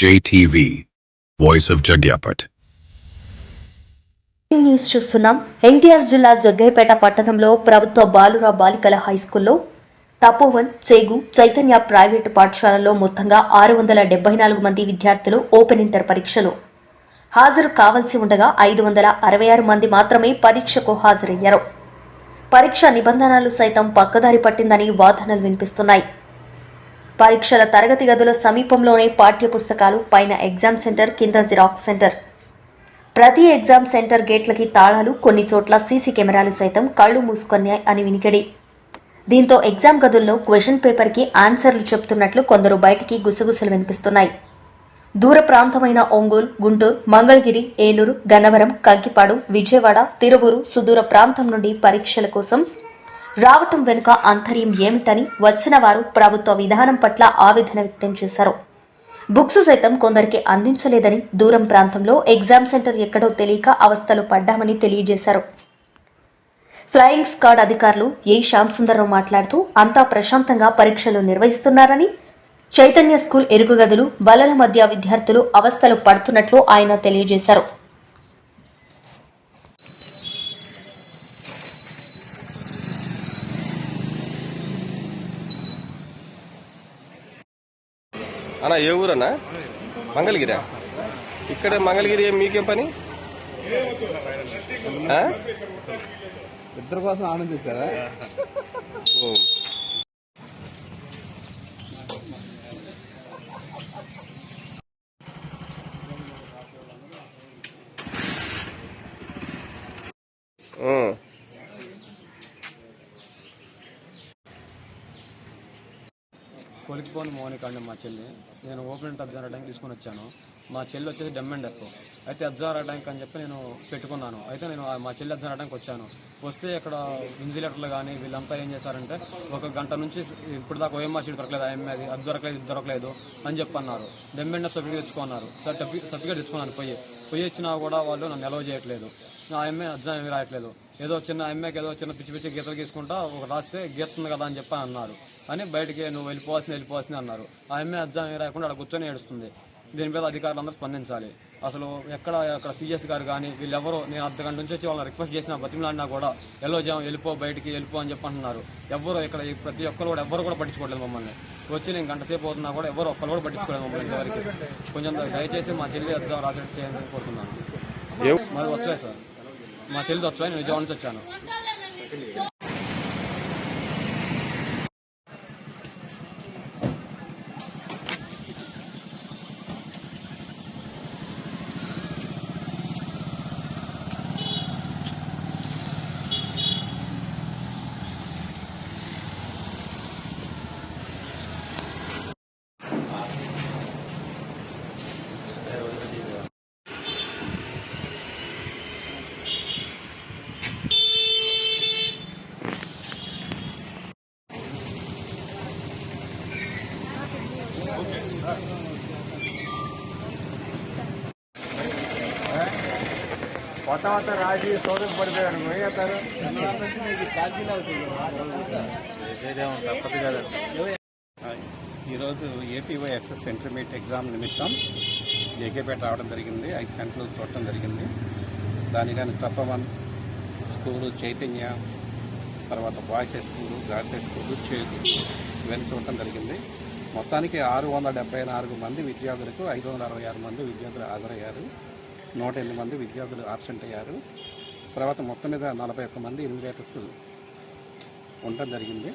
JTV, Voice of Jagyapat. News చూస్తున్నాం. ఎన్టీఆర్ జిల్లా జగ్గయ్యపేట పట్టణంలో ప్రభుత్వ బాలుర బాలికల హై స్కూల్లో తపోవన్ చేగు చైతన్య ప్రైవేటు పాఠశాలలో మొత్తంగా ఆరు వందల డెబ్బై నాలుగు మంది విద్యార్థులు ఓపెన్ ఇంటర్ పరీక్షలు. హాజరు కావాల్సి ఉండగా ఐదు వందల అరవై ఆరు మంది మాత్రమే పరీక్షకు హాజరయ్యారు. పరీక్ష నిబంధనలు సైతం పక్కదారి పట్టిందని వాదనలు వినిపిస్తున్నాయి. పరీక్షల తరగతి గదుల సమీపంలోనే పాఠ్య పుస్తకాలు పైన ఎగ్జామ్ సెంటర్ కింద జిరాక్స్ సెంటర్. ప్రతి ఎగ్జామ్ సెంటర్ గేట్లకి తాళాలు కొన్ని చోట్ల సీసీ కెమెరాలు సైతం కళ్ళు మూసుకున్నాయి అని వినికిడి. దీంతో ఎగ్జామ్ గదుల్లో క్వశ్చన్ పేపర్కి ఆన్సర్లు చెప్తున్నట్లు కొందరు బయటికి గుసగుసలు వినిపిస్తున్నాయి. దూర ప్రాంతమైన ఒంగోలు గుంటూరు మంగళగిరి ఏలూరు గన్నవరం కంకిపాడు విజయవాడ తిరువురు సుదూర ప్రాంతం నుండి పరీక్షల కోసం రావటం వెనుక అంతర్యం ఏమిటని వచ్చిన వారు ప్రభుత్వ విధానం పట్ల ఆవేదన వ్యక్తం చేశారు. బుక్స్ సైతం కొందరికి అందించలేదని దూరం ప్రాంతంలో ఎగ్జామ్ సెంటర్ ఎక్కడో తెలియక అవస్థలు పడ్డామని తెలియజేశారు. ఫ్లయింగ్ స్క్వాడ్ అధికారులు ఏ శ్యామ్ సుందరరావు మాట్లాడుతూ అంతా ప్రశాంతంగా పరీక్షలు నిర్వహిస్తున్నారని చైతన్య స్కూల్ ఎరుగు గదులు బలల మధ్య విద్యార్థులు అవస్థలు పడుతున్నట్లు ఆయన తెలియజేశారు. అన్న ఏ ఊరన్నా? మంగళగిరా? ఇక్కడ మంగళగిరి ఏం మీకేం పని? ఇద్దరి కోసం ఆనందించారా? కొలికిపోని మోనిక అండి మా చెల్లి. నేను ఓపెన్ అబ్జర్వ్ అవ్వడానికి తీసుకొని వచ్చాను. మా చెల్లి వచ్చేసి డెమ్ అండ్ డెప్ అయితే అబ్జర్వ్ అవ్వడానికి అని చెప్పి నేను పెట్టుకున్నాను. అయితే నేను ఆ- మా చెల్లి అబ్జర్వ్ అవ్వడానికి వచ్చాను. వస్తే ఇక్కడ ఇన్సులేటర్లు కానీ వీళ్ళంతా ఏం చేశారంటే ఒక గంట నుంచి ఇప్పుడు దాకా ఓఎంఆర్ సీట్ దొరకలేదు ఐఎంఏ అది అది దొరకలేదు ఇది దొరకలేదు అని చెప్పి అన్నారు డెమ్ అండ్ సర్టిఫికేట్ తెచ్చుకున్నారు. సార్ సర్టిఫికేట్ తెచ్చుకున్నాను పోయి. పోయి ఇచ్చినా కూడా వాళ్ళు నన్ను ఎలవ్ చేయట్లేదు. నా ఎంఏ ఎగ్జామ్ ఏమి రాయట్లేదు. ఏదో చిన్న ఎంఏకి ఏదో చిన్న పిచ్చి పిచ్చి గీతలు గీసుకుంటా ఒక రాస్తే గీతుంది కదా అని చెప్పి అన్నారు. అని బయటికి నువ్వు వెళ్ళిపోవాల్సింది వెళ్ళిపోవాల్సింది అన్నారు. ఆ ఎగ్జామ్ ఏమీ రాయకుండా అక్కడ కూర్చొని ఏడుస్తుంది. దీని మీద అధికారులు అందరూ స్పందించాలి. అసలు ఎక్కడ అక్కడ సీఎస్ గారు కానీ వీళ్ళెవరో నేను అర్ధ గంట నుంచి వచ్చి వాళ్ళని రిక్వెస్ట్ చేసిన బతిమలాడినా కూడా ఎల్లో జామ్ వెళ్ళిపో బయటికి వెళ్ళిపో అని చెప్పి అంటున్నారు ఎవరు ఇక్కడ ప్రతి ఒక్కరు కూడా ఎవరు కూడా పట్టించుకోవట్లేదు మమ్మల్ని. వచ్చి నేను గంట సేపు అవుతున్నా కూడా ఎవరు ఒక్కరు కూడా పట్టించుకోలేదు మమ్మల్ని ఇంతవరకు. కొంచెం దయచేసి మా చెల్లి ఎగ్జామ్ రాసేట్టు చేయాలని కోరుతున్నాను. మరి వచ్చాయి సార్. మా చెల్లిది వచ్చాయి నేను విజయవాడ నుంచి వచ్చాను. కొత్త కొత్త రాజీ సోదరు పడిపోయాడు పోయేస్తారు ఈరోజు ఏపీవైఎస్ఎస్ ఇంటర్మీడియట్ ఎగ్జామ్ నిమిత్తం జేకేపేట రావడం జరిగింది. ఐదు సెంటర్లు చూడటం జరిగింది. దానికని తప్పవన్ స్కూలు చైతన్య తర్వాత boys high school girls high school చేతి ఇవన్నీ చూడటం జరిగింది. మొత్తానికి ఆరు వందల డెబ్బై నాలుగు మంది విద్యార్థులకు ఐదు వందల అరవై ఆరు మంది విద్యార్థులు హాజరయ్యారు. నూట ఎనిమిది మంది విద్యార్థులు ఆబ్సెంట్ అయ్యారు. తర్వాత మొత్తం మీద నలభై ఒక్క మంది ఇన్వేటర్స్ ఉండడం జరిగింది.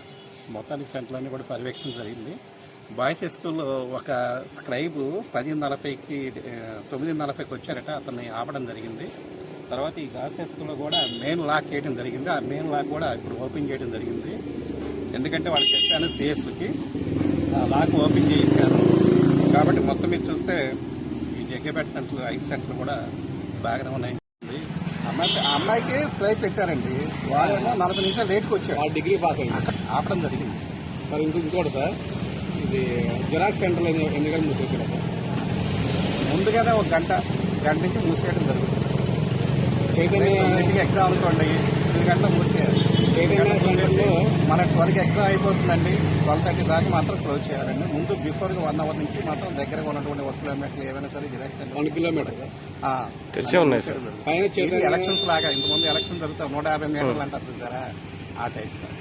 మొత్తానికి సెంటర్లన్నీ కూడా పర్యవేక్షణ జరిగింది. బాయ్స్ స్కూల్లో ఒక స్క్రైబ్ పది నలభైకి తొమ్మిది నలభైకి వచ్చారట అతన్ని ఆపడం జరిగింది. తర్వాత ఈ గర్ల్స్ హై స్కూల్లో కూడా మెయిన్ లాక్ చేయడం జరిగింది. ఆ మెయిన్ లాక్ కూడా ఇప్పుడు ఓపెన్ చేయడం జరిగింది. ఎందుకంటే వాళ్ళు చెప్పాను సిఎస్లకి ఆ లాక్ ఓపెన్ చేయించారు. కాబట్టి మొత్తం మీద చూస్తే జగ్గేపేట సెంటర్ ఐదు సెంటర్లు కూడా బాగానే ఉన్నాయి. అమ్మాయి ఆ అమ్మాయికి స్ట్రైక్ పెట్టారండి. వాళ్ళేమో నలభై నిమిషాలు లేట్కి వచ్చారు డిగ్రీ పాస్ అయింది ఆపడం జరిగింది. సార్ ఇంకో ఇంకోటి సార్ ఇది జిరాక్స్ సెంటర్లో ఎన్ని గంటలు సార్ ముందుగానే ఒక గంట గంట నుంచి మూసేయడం జరుగుతుంది. చైతన్య ఇంటికి ఎగ్జామ్ గంటలు మూసేయాలి మన ట్వెల్వ్కి ఎగ్జామ్ అయిపోతుందండి? ట్వెల్వ్ థర్టీ దాకా మాత్రం క్లోజ్ చేయాలండి. ముందు బిఫోర్గా వన్ అవర్ నుంచి మాత్రం దగ్గరగా ఉన్నటువంటి ఒక కిలోమీటర్లు ఏమైనా సరే జిరాక్స్ వన్ కిలోమీటర్ తెరిచే ఉన్నాయి సార్. ఎలక్షన్స్ లాగా ఇంతకుముందు ఎలక్షన్ జరుగుతాయి. నూట యాభై మీటర్లు అంటారు చూసారా? ఆ టైప్ సార్.